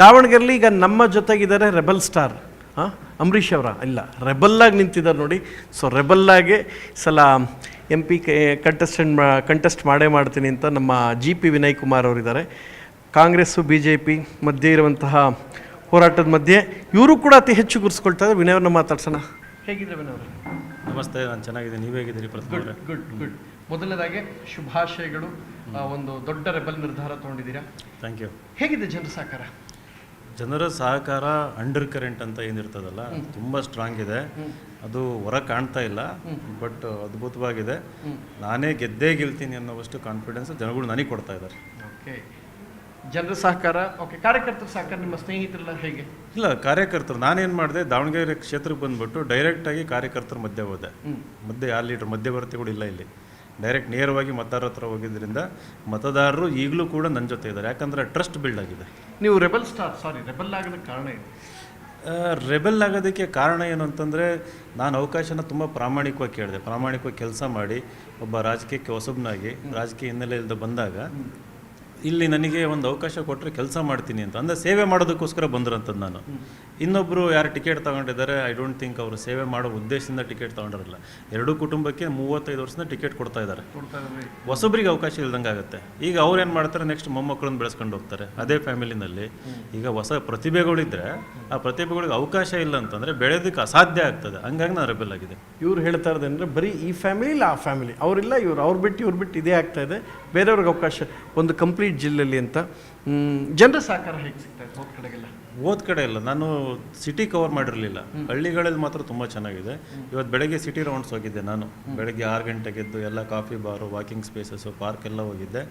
ದಾವಣಗೆರೆಲಿ ಈಗ ನಮ್ಮ ಜೊತೆಗಿದ್ದಾರೆ ರೆಬಲ್ ಸ್ಟಾರ್ ಹಾಂ ಅಂಬರೀಷ್ ಅವರ. ಇಲ್ಲ ರೆಬಲ್ಲಾಗಿ ನಿಂತಿದ್ದಾರೆ ನೋಡಿ. ಸೊ ರೆಬಲ್ಲಾಗೆ ಸಲ ಎಂ ಪಿ ಕಂಟೆಸ್ಟೆಂಟ್ ಕಂಟೆಸ್ಟ್ ಮಾಡೇ ಮಾಡ್ತೀನಿ ಅಂತ ನಮ್ಮ ಜಿ ಪಿ ವಿನಯ್ ಕುಮಾರ್ ಅವರಿದ್ದಾರೆ. ಕಾಂಗ್ರೆಸ್ಸು ಬಿ ಜೆ ಪಿ ಮಧ್ಯೆ ಇರುವಂತಹ ಹೋರಾಟದ ಮಧ್ಯೆ ಇವರು ಕೂಡ ಅತಿ ಹೆಚ್ಚು ಗುರುಸ್ಕೊಳ್ತಾ ವಿನಯ್ ಅವ್ರನ್ನ ಮಾತಾಡ್ಸೋಣ. ಹೇಗಿದ್ರೆ ವಿನಯ್ ಅವರು? ನಮಸ್ತೆ ನಾನು ಚೆನ್ನಾಗಿದ್ದೀನಿ. ನೀವು ಹೇಗಿದ್ದೀರಿ ಗುಡ್ ಗುಡ್ ಗುಡ್ ಮೊದಲನೇದಾಗಿ ಶುಭಾಶಯಗಳು. ಒಂದು ದೊಡ್ಡ ರೆಬಲ್ ನಿರ್ಧಾರ ತೊಗೊಂಡಿದ್ದೀರಾ? ಥ್ಯಾಂಕ್ ಯು ಹೇಗಿದೆ ಜನರ ಸಾಕಾರ ಜನರ ಸಹಕಾರ ಅಂಡರ್ ಕರೆಂಟ್ ಅಂತ ಏನಿರ್ತದಲ್ಲ ತುಂಬ ಸ್ಟ್ರಾಂಗ್ ಇದೆ. ಅದು ಹೊರ ಕಾಣ್ತಾ ಇಲ್ಲ ಬಟ್ ಅದ್ಭುತವಾಗಿದೆ. ನಾನೇ ಗೆದ್ದೇ ಗೆಲ್ತೀನಿ ಅನ್ನೋವಷ್ಟು ಕಾನ್ಫಿಡೆನ್ಸ್ ಜನಗಳು ನನಗೆ ಕೊಡ್ತಾ ಇದ್ದಾರೆ. ಓಕೆ ಜನರ ಸಹಕಾರ ಓಕೆ ಕಾರ್ಯಕರ್ತರ ಸಹಕಾರ ನಿಮ್ಮ ಸ್ನೇಹಿತರೆಲ್ಲ ಹೇಗೆ? ಇಲ್ಲ ಕಾರ್ಯಕರ್ತರು ನಾನೇನು ಮಾಡಿದೆ ದಾವಣಗೆರೆ ಕ್ಷೇತ್ರಕ್ಕೆ ಬಂದ್ಬಿಟ್ಟು ಡೈರೆಕ್ಟಾಗಿ ಕಾರ್ಯಕರ್ತರ ಮಧ್ಯೆ ಹೋದೆ. ಮಧ್ಯೆ ಯಾರು ಲೀಡರ್ ಮಧ್ಯವರ್ತಿಗಳು ಇಲ್ಲ ಇಲ್ಲಿ. ಡೈರೆಕ್ಟ್ ನೇರವಾಗಿ ಮತದಾರರ ಹತ್ರ ಹೋಗಿದ್ದರಿಂದ ಮತದಾರರು ಈಗಲೂ ಕೂಡ ನನ್ನ ಜೊತೆ ಇದ್ದಾರೆ. ಯಾಕಂದರೆ ಟ್ರಸ್ಟ್ ಬಿಲ್ಡ್ ಆಗಿದೆ. ನೀವು ರೆಬಲ್ ಸ್ಟಾರ್ ಸಾರಿ ರೆಬಲ್ ಆಗೋದಕ್ಕೆ ಕಾರಣ ಏನು? ರೆಬೆಲ್ ಆಗೋದಕ್ಕೆ ಕಾರಣ ಏನು ಅಂತಂದರೆ ನಾನು ಅವಕಾಶನ ತುಂಬ ಪ್ರಾಮಾಣಿಕವಾಗಿ ಕೇಳಿದೆ. ಪ್ರಾಮಾಣಿಕವಾಗಿ ಕೆಲಸ ಮಾಡಿ ಒಬ್ಬ ರಾಜಕೀಯಕ್ಕೆ ಹೊಸಬನಾಗಿ ರಾಜಕೀಯ ಹಿನ್ನೆಲೆಯಿಂದ ಬಂದಾಗ ಇಲ್ಲಿ ನನಗೆ ಒಂದು ಅವಕಾಶ ಕೊಟ್ಟರೆ ಕೆಲಸ ಮಾಡ್ತೀನಿ ಅಂತ. ಅಂದರೆ ಸೇವೆ ಮಾಡೋದಕ್ಕೋಸ್ಕರ ಬಂದಿರೋಂಥದ್ದು ನಾನು. ಇನ್ನೊಬ್ಬರು ಯಾರು ಟಿಕೆಟ್ ತಗೊಂಡಿದ್ದಾರೆ ಐ ಡೋಂಟ್ ಥಿಂಕ್ ಅವರು ಸೇವೆ ಮಾಡೋ ಉದ್ದೇಶದಿಂದ ಟಿಕೆಟ್ ತಗೊಂಡಿರಲ್ಲ. ಎರಡೂ ಕುಟುಂಬಕ್ಕೆ ಮೂವತ್ತೈದು ವರ್ಷದಿಂದ ಟಿಕೆಟ್ ಕೊಡ್ತಾ ಇದ್ದಾರೆ. ಹೊಸೊಬ್ಬರಿಗೆ ಹೊಸಬ್ರಿಗೆ ಅವಕಾಶ ಇಲ್ದಂಗೆ ಆಗುತ್ತೆ. ಈಗ ಅವ್ರು ಏನು ಮಾಡ್ತಾರೆ ನೆಕ್ಸ್ಟ್ ಮೊಮ್ಮಕ್ಕಳನ್ನ ಬೆಳೆಸ್ಕೊಂಡು ಹೋಗ್ತಾರೆ. ಅದೇ ಫ್ಯಾಮಿಲಿನಲ್ಲಿ ಈಗ ಹೊಸ ಪ್ರತಿಭೆಗಳಿದ್ದರೆ ಆ ಪ್ರತಿಭೆಗಳಿಗೆ ಅವಕಾಶ ಇಲ್ಲ ಅಂತಂದರೆ ಬೆಳೆಯೋದಕ್ಕೆ ಅಸಾಧ್ಯ ಆಗ್ತದೆ. ಹಂಗಾಗಿ ನಾನು ರೆಬೆಲ್ ಆಗಿದೆ ಇವ್ರು ಹೇಳ್ತಾ ಇರೋದು ಅಂದರೆ ಬರೀ ಈ ಫ್ಯಾಮಿಲಿ ಇಲ್ಲ ಆ ಫ್ಯಾಮಿಲಿ ಅವರಿಲ್ಲ ಇವ್ರು. ಅವ್ರು ಬಿಟ್ಟು ಇವ್ರು ಬಿಟ್ಟು ಇದೇ ಆಗ್ತಾ ಇದೆ. ಬೇರೆಯವ್ರಿಗೆ ಅವಕಾಶ ಒಂದು ಕಂಪ್ಲೀಟ್ ಜಿಲ್ಲೆಯಲ್ಲಿ ಅಂತ ಜನರ ಸಹಕಾರ ಹೇಗೆ ಸಿಗ್ತಾ ಇದೆ ಹೋದ ಕಡೆಗೆಲ್ಲ? ಹೋದ ಕಡೆ ಇಲ್ಲ ನಾನು ಸಿಟಿ ಕವರ್ ಮಾಡಿರಲಿಲ್ಲ. ಹಳ್ಳಿಗಳಲ್ಲಿ ಮಾತ್ರ ತುಂಬ ಚೆನ್ನಾಗಿದೆ. ಇವತ್ತು ಬೆಳಗ್ಗೆ ಸಿಟಿ ರೌಂಡ್ಸ್ ಹೋಗಿದ್ದೆ ನಾನು. ಬೆಳಗ್ಗೆ ಆರು ಗಂಟೆಗೆ ಎದ್ದು ಎಲ್ಲ coffee bar walking spaces park ಎಲ್ಲ ಹೋಗಿದ್ದೆ.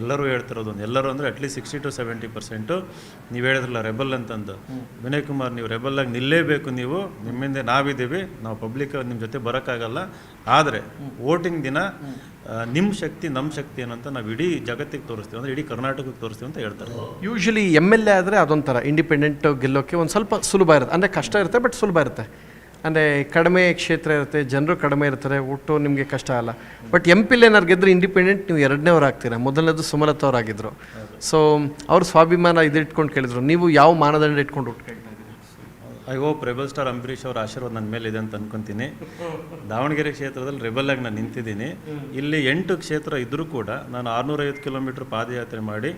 ಎಲ್ಲರೂ ಹೇಳ್ತಿರೋದು ಒಂದು ಎಲ್ಲರೂ ಅಂದರೆ at least sixty to seventy percent ನೀವು ಹೇಳಿದ್ರಲ್ಲ ರೆಬಲ್ ಅಂತಂದು. ವಿನಯ್ ಕುಮಾರ್ ನೀವು ರೆಬಲ್ಲಾಗಿ ನಿಲ್ಲೇಬೇಕು ನೀವು. ನಿಮ್ಮಿಂದ ನಾವಿದ್ದೀವಿ. ನಾವು ಪಬ್ಲಿಕ್ ನಿಮ್ಮ ಜೊತೆ ಬರೋಕ್ಕಾಗಲ್ಲ. ಆದರೆ ವೋಟಿಂಗ್ ದಿನ ನಿಮ್ಮ ಶಕ್ತಿ ನಮ್ಮ ಶಕ್ತಿ ಏನಂತ ನಾವು ಇಡೀ ಜಗತ್ತಿಗೆ ತೋರಿಸ್ತೀವಿ ಅಂದರೆ ಇಡೀ ಕರ್ನಾಟಕಕ್ಕೆ ತೋರಿಸ್ತೀವಿ ಅಂತ ಹೇಳ್ತಾರೆ. ಯೂಶ್ವಲಿ ಎಂ ಎಲ್ ಎ ಆದರೆ ಅದೊಂಥರ ಇಂಡಿಪೆಂಡೆಂಟ್ ಗೆಲ್ಲೋಕ್ಕೆ ಒಂದು ಸ್ವಲ್ಪ ಸುಲಭ ಇರುತ್ತೆ. ಅಂದರೆ ಕಷ್ಟ ಇರುತ್ತೆ ಬಟ್ ಸುಲಭ ಇರುತ್ತೆ. ಅಂದರೆ ಕಡಿಮೆ ಕ್ಷೇತ್ರ ಇರುತ್ತೆ, ಜನರು ಕಡಿಮೆ ಇರ್ತಾರೆ, ಒಟ್ಟು ನಿಮಗೆ ಕಷ್ಟ ಅಲ್ಲ. ಬಟ್ ಎಂ ಪಿಲ್ ಏನಾರು ಗೆದ್ದರೆ ಇಂಡಿಪೆಂಡೆಂಟ್ ನೀವು ಎರಡನೇವ್ರು ಆಗ್ತೀರಾ? ಮೊದಲನೇದು ಸುಮಲತಾ ಅವರಾಗಿದ್ದರು ಸೊ ಅವ್ರ ಸ್ವಾಭಿಮಾನ ಇದಿಟ್ಕೊಂಡು ಕೇಳಿದ್ರು. ನೀವು ಯಾವ ಮಾನದಂಡ ಇಟ್ಕೊಂಡು ಇದ್ದೀರಿ I hope rebel star Ambareesh ಅವರ ಆಶೀರ್ವಾದ ನನ್ನ ಮೇಲೆ ಇದೆ ಅಂತ ಅನ್ಕೊಂತೀನಿ. ದಾವಣಗೆರೆ ಕ್ಷೇತ್ರದಲ್ಲಿ ರೆಬಲ್ ಆಗಿ ನಾನು ನಿಂತಿದ್ದೀನಿ. ಇಲ್ಲಿ ಎಂಟು ಕ್ಷೇತ್ರ ಇದ್ದರೂ ಕೂಡ ನಾನು ಆರುನೂರೈವತ್ತು ಕಿಲೋಮೀಟರ್ ಪಾದಯಾತ್ರೆ ಮಾಡಿ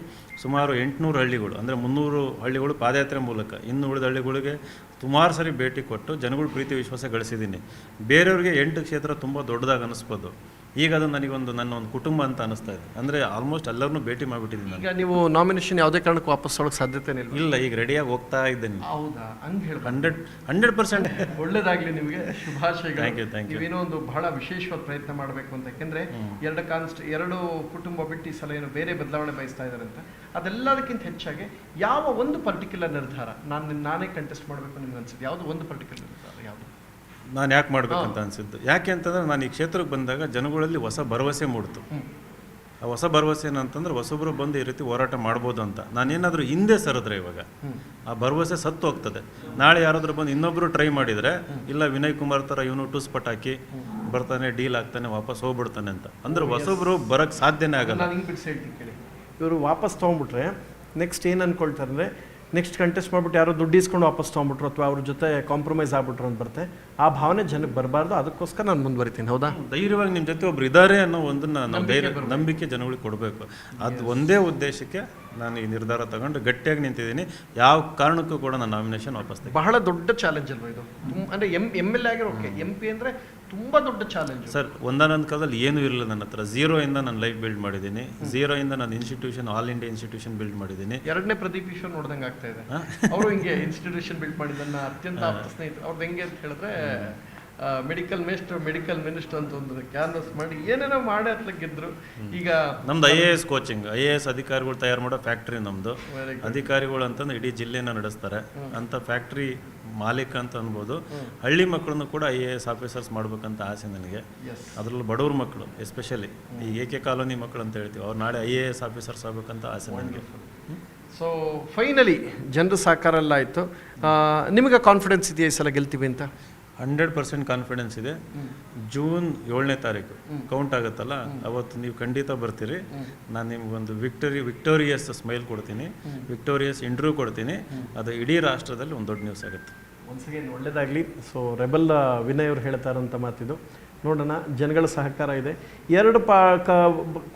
ಸುಮಾರು ಎಂಟುನೂರು ಹಳ್ಳಿಗಳು, ಅಂದರೆ ಮುನ್ನೂರು ಹಳ್ಳಿಗಳು ಪಾದಯಾತ್ರೆ ಮೂಲಕ. ಇನ್ನು ಉಳಿದ ಹಳ್ಳಿಗಳಿಗೆ ಸುಮಾರು ಸರಿ ಭೇಟಿ ಕೊಟ್ಟು ಜನಗಳು ಪ್ರೀತಿ ವಿಶ್ವಾಸ ಗಳಿಸಿದ್ದೀನಿ. ಬೇರೆಯವ್ರಿಗೆ ಎಂಟು ಕ್ಷೇತ್ರ ತುಂಬ ದೊಡ್ಡದಾಗಿ ಅನ್ನಿಸ್ಬೋದು ಈಗ ಅದು ನನಗೊಂದು ನನ್ನ ಒಂದು ಕುಟುಂಬ ಅಂತ ಅನಿಸ್ತಾ ಇದೆ. ಅಂದರೆ ಆಲ್ಮೋಸ್ಟ್ ಎಲ್ಲರನ್ನೂ ಭೇಟಿ ಮಾಡಿಬಿಟ್ಟಿದ್ದೀನಿ ನಾನು. ಈಗ ನೀವು ನಾಮಿನೇಷನ್ ಯಾವುದೇ ಕಾರಣಕ್ಕೂ ವಾಪಸ್ ತೊಳಕ್ಕೆ ಸಾಧ್ಯತೆ ಇಲ್ಲ. ಇಲ್ಲ ಈಗ ರೆಡಿಯಾಗಿ ಹೋಗ್ತಾ ಇದ್ದೀನಿ. ಹೌದಾ? ಹಂಗೆ ಹೇಳಿ ಹಂಡ್ರೆಡ್ ಹಂಡ್ರೆಡ್ ಪರ್ಸೆಂಟ್ ಒಳ್ಳೇದಾಗಲಿ ನಿಮಗೆ. ಶುಭಾಶಯ ಥ್ಯಾಂಕ್ ಯು ಥ್ಯಾಂಕ್ ಯು ನೀವೇನೋ ಒಂದು ಬಹಳ ವಿಶೇಷವಾದ ಪ್ರಯತ್ನ ಮಾಡಬೇಕು ಅಂತ. ಯಾಕೆಂದ್ರೆ ಎರಡು ಕಾನ್ಸ್ಟ್ ಎರಡು ಕುಟುಂಬ ಬಿಟ್ಟು ಈ ಸಲ ಏನೋ ಬೇರೆ ಬದಲಾವಣೆ ಬಯಸ್ತಾ ಇದ್ದಾರೆ ಅಂತ. ಅದೆಲ್ಲದಕ್ಕಿಂತ ಹೆಚ್ಚಾಗಿ ಯಾವ ಒಂದು ಪರ್ಟಿಕ್ಯುಲರ್ ನಿರ್ಧಾರ ನಾನು ನಾನೇ ಕಂಟೆಸ್ಟ್ ಮಾಡಬೇಕು ನಿಮ್ಗೆ ಅನ್ಸುತ್ತೆ? ಯಾವುದು ಒಂದು ಪರ್ಟಿಕ್ಯುಲರ್ ನಿರ್ಧಾರ ಯಾವುದು? ನಾನು ಯಾಕೆ ಮಾಡ್ಬೇಕಂತ ಅನಿಸಿದ್ದು. ಯಾಕೆ ಅಂತಂದ್ರೆ ನಾನು ಈ ಕ್ಷೇತ್ರಕ್ಕೆ ಬಂದಾಗ ಜನಗಳಲ್ಲಿ ಹೊಸ ಭರವಸೆ ಮೂಡ್ತು. ಆ ಹೊಸ ಭರವಸೆ ಏನಂತಂದ್ರೆ ಹೊಸಬ್ರು ಬಂದು ಈ ರೀತಿ ಹೋರಾಟ ಮಾಡ್ಬೋದು ಅಂತ. ನಾನೇನಾದರೂ ಹಿಂದೆ ಸರಿದ್ರೆ ಇವಾಗ. ಆ ಭರವಸೆ ಸತ್ತು ಹೋಗ್ತದೆ. ನಾಳೆ ಯಾರಾದರೂ ಬಂದು ಇನ್ನೊಬ್ಬರು ಟ್ರೈ ಮಾಡಿದರೆ ಇಲ್ಲ ವಿನಯ್ ಕುಮಾರ್ ಥರ ಇವನು ಟೂಸ್ ಪಟಾಕಿ ಹಾಕಿ ಬರ್ತಾನೆ ಡೀಲ್ ಆಗ್ತಾನೆ ವಾಪಸ್ ಹೋಗ್ಬಿಡ್ತಾನೆ ಅಂತ. ಅಂದ್ರೆ ಹೊಸಬ್ರು ಬರೋಕ್ಕೆ ಸಾಧ್ಯನೇ ಆಗಲ್ಲ. ಇವರು ವಾಪಸ್ ತೊಗೊಂಡ್ಬಿಟ್ರೆ ನೆಕ್ಸ್ಟ್ ಏನು ಅಂದ್ಕೊಳ್ತಾರೆ ಅಂದರೆ ನೆಕ್ಸ್ಟ್ ಕಂಟೆಸ್ಟ್ ಮಾಡಿಬಿಟ್ಟು ಯಾರೋ ದುಡ್ಡು ಇಸ್ಕೊಂಡು ವಾಪಸ್ ತೊಗೊಂಬಿಟ್ರು ಅಥವಾ ಅವ್ರ ಜೊತೆ ಕಾಂಪ್ರಮೈಸ್ ಆಗ್ಬಿಟ್ರು ಅಂತ ಬರುತ್ತೆ ಆ ಭಾವನೆ ಜನಕ್ಕೆ ಬರಬಾರ್ದು. ಅದಕ್ಕೋಸ್ಕರ ನಾನು ಮುಂದುವರಿತೀನಿ ಹೌದಾ? ಧೈರ್ಯವಾಗಿ ನಿಮ್ಮ ಜೊತೆ ಒಬ್ರು ಇದ್ದಾರೆ ಅನ್ನೋ ಒಂದನ್ನ ನಾವು ಧೈರ್ಯ ನಂಬಿಕೆ ಜನಗಳಿಗೆ ಕೊಡಬೇಕು. ಅದು ಒಂದೇ ಉದ್ದೇಶಕ್ಕೆ ನಾನು ಈ ನಿರ್ಧಾರ ತಗೊಂಡು ಗಟ್ಟಿಯಾಗಿ ನಿಂತಿದ್ದೀನಿ. ಯಾವ ಕಾರಣಕ್ಕೂ ಕೂಡ ನಾನು ನಾಮಿನೇಷನ್ ವಾಪಸ್ ಬಹಳ ದೊಡ್ಡ ಚಾಲೆಂಜ್ ಅಲ್ವಾ ಇದು? ಅಂದ್ರೆ ಅಂದರೆ ಎಂ ಎಂ ಎಲ್ ಎ ಆಗಿರೋ ಎಂ ಪಿ ಅಂದರೆ ತುಂಬ ದೊಡ್ಡ ಚಾಲೆಂಜ್ ಸರ್ ಒಂದಾನೊಂದು ಕಾಲದಲ್ಲಿ ಏನೂ ಇರಲಿಲ್ಲ ನನ್ನ ಹತ್ರ. ಝೀರೋ ಇಂದ ನಾನು ಲೈಫ್ ಬಿಲ್ಡ್ ಮಾಡಿದ್ದೀನಿ. ಝೀರೋ ಇಂದ ನಾನು institution all India institution build ಮಾಡಿದ್ದೀನಿ. ಎರಡನೇ ಪ್ರದೀಪ್ ಈಶ್ವರ್ ನೋಡ್ದಂಗೆ ಆಗ್ತಾ ಇದೆ. ಅವರು ಹಿಂಗೆ ಇನ್ಸ್ಟಿಟ್ಯೂಷನ್ ಬಿಲ್ಡ್ ಮಾಡಿದ್ದನ್ನ ಅತ್ಯಂತ ಆಪ್ತ ಸ್ನೇಹಿತರು ಅವ್ರದ್ದು ಹೆಂಗೆ ಅಂತ ಹೇಳಿದ್ರೆ ಮೆಡಿಕಲ್ ಮಿನಿಸ್ಟರ್ ಮೆಡಿಕಲ್ ಮಿನಿಸ್ಟರ್ ಅಂತ ಒಂದು ಕ್ಯಾನ್ವಸ್ ಮಾಡಿ ಏನೇನೋ ಮಾಡಿ ಅತ್ಲ ಈಗ ನಮ್ದು I A S coaching I A S ಅಧಿಕಾರಿಗಳು ತಯಾರು ಮಾಡೋ ಫ್ಯಾಕ್ಟ್ರಿ ನಮ್ಮದು ಅಧಿಕಾರಿಗಳು ಅಂತಂದ್ರೆ ಇಡೀ ಜಿಲ್ಲೆನ ನಡೆಸ್ತಾರೆ. ಅಂತ ಫ್ಯಾಕ್ಟ್ರಿ ಮಾಲೀಕ ಅಂತ ಅನ್ಬೋದು. ಹಳ್ಳಿ ಮಕ್ಕಳನ್ನು ಕೂಡ ಐ ಎ ಎಸ್ ಆಫೀಸರ್ಸ್ ಮಾಡ್ಬೇಕಂತ ಆಸೆ ನನಗೆ. ಅದರಲ್ಲೂ ಬಡವ್ರ ಮಕ್ಕಳು ಎಸ್ಪೆಷಲಿ ಈ ಏಕೆ ಕಾಲೋನಿ ಮಕ್ಕಳು ಅಂತ ಹೇಳ್ತೀವಿ. ಅವ್ರು ನಾಳೆ ಐ ಎ ಎಸ್ ಆಫೀಸರ್ಸ್ ಆಗ್ಬೇಕಂತ ಆಸೆ ನನಗೆ. ಸೊ ಫೈನಲಿ ಜನರ ಸಹಕಾರ ಎಲ್ಲ ಆಯಿತು. ನಿಮಗೆ ಕಾನ್ಫಿಡೆನ್ಸ್ ಇದೆಯಾ ಈ ಸಲ ಗೆಲ್ತೀವಿ ಅಂತ? ಹಂಡ್ರೆಡ್ ಪರ್ಸೆಂಟ್ ಕಾನ್ಫಿಡೆನ್ಸ್ ಇದೆ. ಜೂನ್ ಏಳನೇ ತಾರೀಕು ಕೌಂಟ್ ಆಗುತ್ತಲ್ಲ, ಅವತ್ತು ನೀವು ಖಂಡಿತ ಬರ್ತೀರಿ. ನಾನು ನಿಮ್ಗೊಂದು ವಿಕ್ಟರಿ ವಿಕ್ಟೋರಿಯಸ್ ಸ್ಮೈಲ್ ಕೊಡ್ತೀನಿ. ವಿಕ್ಟೋರಿಯಸ್ ಇಂಟರ್ವ್ಯೂ ಕೊಡ್ತೀನಿ. ಅದು ಇಡೀ ರಾಷ್ಟ್ರದಲ್ಲಿ ಒಂದು ದೊಡ್ಡ ನ್ಯೂಸ್ ಆಗುತ್ತೆ. ಒಳ್ಳೇದಾಗಲಿ. ಸೊ ರೆಬಲ್ ವಿನಯ್ ಅವರು ಹೇಳ್ತಾರಂತ ಮಾತಿದು. ನೋಡೋಣ, ಜನಗಳ ಸಹಕಾರ ಇದೆ. ಎರಡು ಪಾ, ಕ,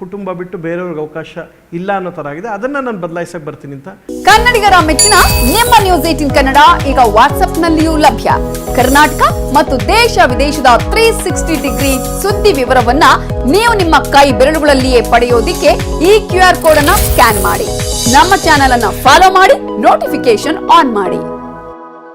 ಕುಟುಂಬ ಬಿಟ್ಟು ಬೇರೆಯವ್ರಿಗೆ ಅವಕಾಶ ಇಲ್ಲ ಅನ್ನೋ ಥರ ಆಗಿದೆ. ಅದನ್ನು ನಾನು ಬದಲಾಯಿಸಕ್ಕೆ ಬರ್ತೀನಿ ಅಂತ. ಕನ್ನಡಿಗರ ಮೆಚ್ಚಿನ ನಿಮ್ಮ ನ್ಯೂಸ್ ಏಟಿನ್ ಕನ್ನಡ ಈಗ ವಾಟ್ಸ್ಆಪ್ನಲ್ಲಿಯೂ ಲಭ್ಯ. ಕರ್ನಾಟಕ ಮತ್ತು ದೇಶ ವಿದೇಶದ ತ್ರೀ ಸಿಕ್ಸ್ಟಿ ಡಿಗ್ರಿ ಸುದ್ದಿ ವಿವರವನ್ನ ನೀವು ನಿಮ್ಮ ಕೈ ಬೆರಳುಗಳಲ್ಲಿಯೇ ಪಡೆಯೋದಿಕ್ಕೆ ಈ ಕ್ಯೂ ಆರ್ ಕೋಡ್ ಅನ್ನ ಸ್ಕ್ಯಾನ್ ಮಾಡಿ. ನಮ್ಮ ಚಾನೆಲ್ ಅನ್ನ ಫಾಲೋ ಮಾಡಿ ನೋಟಿಫಿಕೇಶನ್ ಆನ್ ಮಾಡಿ.